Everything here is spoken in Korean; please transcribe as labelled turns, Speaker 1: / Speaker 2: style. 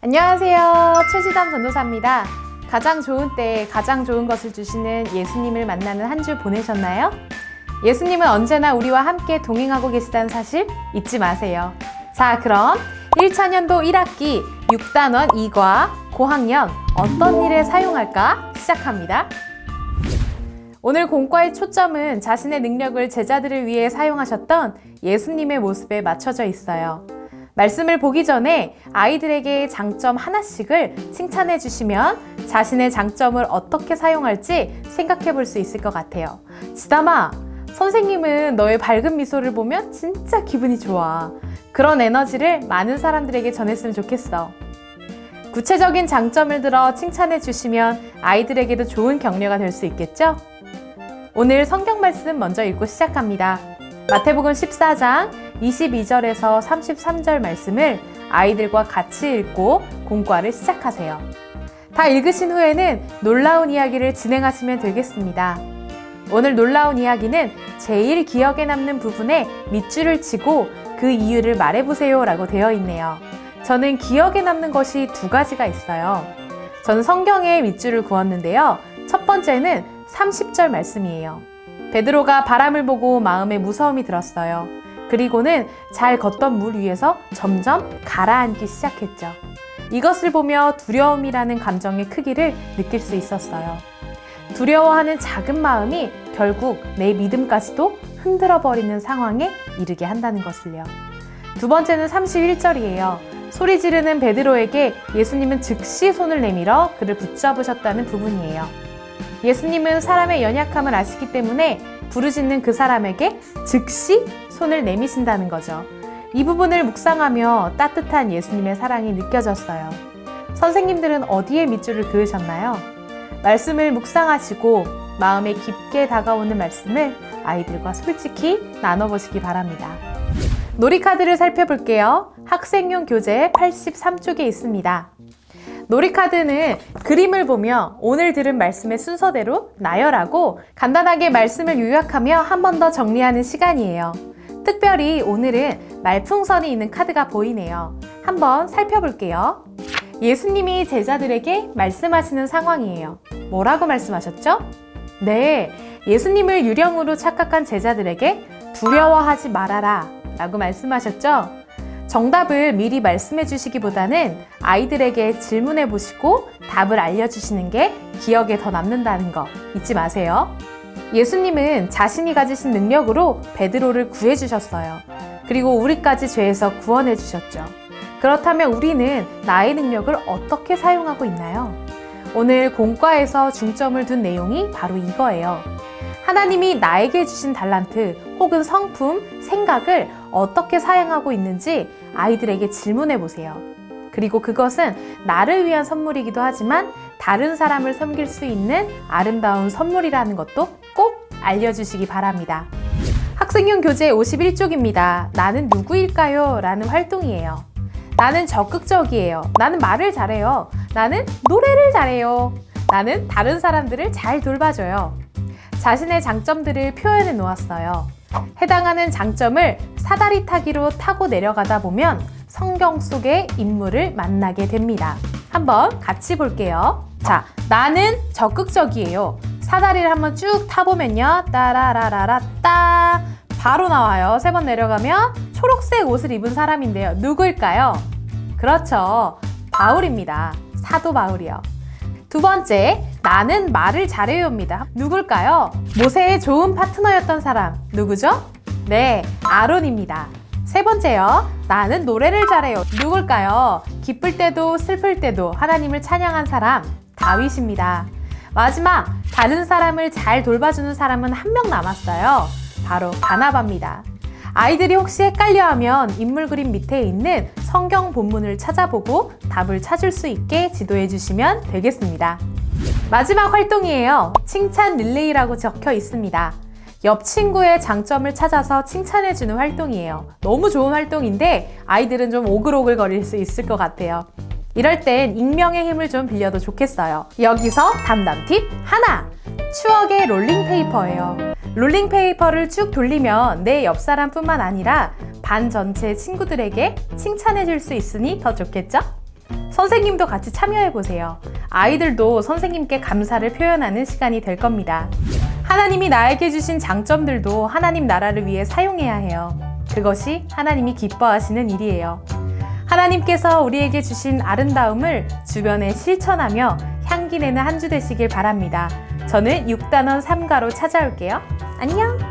Speaker 1: 안녕하세요. 최지담 전도사입니다. 가장 좋은 때에 가장 좋은 것을 주시는 예수님을 만나는 한 주 보내셨나요? 예수님은 언제나 우리와 함께 동행하고 계시다는 사실 잊지 마세요. 자, 그럼 1차 년도 1학기 6단원 2과 고학년 어떤 일에 사용할까 시작합니다. 오늘 공과의 초점은 자신의 능력을 제자들을 위해 사용하셨던 예수님의 모습에 맞춰져 있어요. 말씀을 보기 전에 아이들에게 장점 하나씩을 칭찬해 주시면 자신의 장점을 어떻게 사용할지 생각해 볼 수 있을 것 같아요. 지담아, 선생님은 너의 밝은 미소를 보면 진짜 기분이 좋아. 그런 에너지를 많은 사람들에게 전했으면 좋겠어. 구체적인 장점을 들어 칭찬해 주시면 아이들에게도 좋은 격려가 될 수 있겠죠? 오늘 성경 말씀 먼저 읽고 시작합니다. 마태복음 14장 22절에서 33절 말씀을 아이들과 같이 읽고 공과를 시작하세요. 다 읽으신 후에는 놀라운 이야기를 진행하시면 되겠습니다. 오늘 놀라운 이야기는 제일 기억에 남는 부분에 밑줄을 치고 그 이유를 말해보세요 라고 되어 있네요. 저는 기억에 남는 것이 두 가지가 있어요. 전 성경에 밑줄을 그었는데요. 첫 번째는 30절 말씀이에요. 베드로가 바람을 보고 마음에 무서움이 들었어요. 그리고는 잘 걷던 물 위에서 점점 가라앉기 시작했죠. 이것을 보며 두려움이라는 감정의 크기를 느낄 수 있었어요. 두려워하는 작은 마음이 결국 내 믿음까지도 흔들어 버리는 상황에 이르게 한다는 것을요. 두 번째는 31절이에요. 소리 지르는 베드로에게 예수님은 즉시 손을 내밀어 그를 붙잡으셨다는 부분이에요. 예수님은 사람의 연약함을 아시기 때문에 부르짖는 그 사람에게 즉시 손을 내미신다는 거죠. 이 부분을 묵상하며 따뜻한 예수님의 사랑이 느껴졌어요. 선생님들은 어디에 밑줄을 그으셨나요? 말씀을 묵상하시고 마음에 깊게 다가오는 말씀을 아이들과 솔직히 나눠보시기 바랍니다. 놀이카드를 살펴볼게요. 학생용 교재 83쪽에 있습니다. 놀이카드는 그림을 보며 오늘 들은 말씀의 순서대로 나열하고 간단하게 말씀을 요약하며 한 번 더 정리하는 시간이에요. 특별히 오늘은 말풍선이 있는 카드가 보이네요. 한번 살펴볼게요. 예수님이 제자들에게 말씀하시는 상황이에요. 뭐라고 말씀하셨죠? 네, 예수님을 유령으로 착각한 제자들에게 두려워하지 말아라 라고 말씀하셨죠? 정답을 미리 말씀해 주시기보다는 아이들에게 질문해 보시고 답을 알려주시는 게 기억에 더 남는다는 거 잊지 마세요. 예수님은 자신이 가지신 능력으로 베드로를 구해 주셨어요. 그리고 우리까지 죄에서 구원해 주셨죠. 그렇다면 우리는 나의 능력을 어떻게 사용하고 있나요? 오늘 공과에서 중점을 둔 내용이 바로 이거예요. 하나님이 나에게 주신 달란트 혹은 성품, 생각을 어떻게 사용하고 있는지 아이들에게 질문해 보세요. 그리고 그것은 나를 위한 선물이기도 하지만 다른 사람을 섬길 수 있는 아름다운 선물이라는 것도 꼭 알려주시기 바랍니다. 학생용 교재 51쪽입니다. 나는 누구일까요? 라는 활동이에요. 나는 적극적이에요. 나는 말을 잘해요. 나는 노래를 잘해요. 나는 다른 사람들을 잘 돌봐줘요. 자신의 장점들을 표현해 놓았어요. 해당하는 장점을 사다리 타기로 타고 내려가다 보면 성경 속의 인물을 만나게 됩니다. 한번 같이 볼게요. 자, 나는 적극적이에요. 사다리를 한번 쭉 타보면요. 따라라라라 따 바로 나와요. 세 번 내려가면 초록색 옷을 입은 사람인데요. 누구일까요? 그렇죠. 바울입니다. 사도 바울이요. 두 번째, 나는 말을 잘해요입니다. 누굴까요? 모세의 좋은 파트너였던 사람. 누구죠? 네, 아론입니다. 세 번째요. 나는 노래를 잘해요. 누굴까요? 기쁠 때도 슬플 때도 하나님을 찬양한 사람. 다윗입니다. 마지막, 다른 사람을 잘 돌봐주는 사람은 한 명 남았어요. 바로 바나바입니다. 아이들이 혹시 헷갈려 하면 인물 그림 밑에 있는 성경 본문을 찾아보고 답을 찾을 수 있게 지도해 주시면 되겠습니다. 마지막 활동이에요. 칭찬 릴레이라고 적혀 있습니다. 옆 친구의 장점을 찾아서 칭찬해 주는 활동이에요. 너무 좋은 활동인데 아이들은 좀 오글오글 거릴 수 있을 것 같아요. 이럴 땐 익명의 힘을 좀 빌려도 좋겠어요. 여기서 담담 팁 하나! 추억의 롤링페이퍼예요. 롤링페이퍼를 쭉 돌리면 내 옆 사람뿐만 아니라 반 전체 친구들에게 칭찬해 줄 수 있으니 더 좋겠죠? 선생님도 같이 참여해 보세요. 아이들도 선생님께 감사를 표현하는 시간이 될 겁니다. 하나님이 나에게 주신 장점들도 하나님 나라를 위해 사용해야 해요. 그것이 하나님이 기뻐하시는 일이에요. 하나님께서 우리에게 주신 아름다움을 주변에 실천하며 향기 내는 한 주 되시길 바랍니다. 저는 6단원 3가로 찾아올게요. 안녕!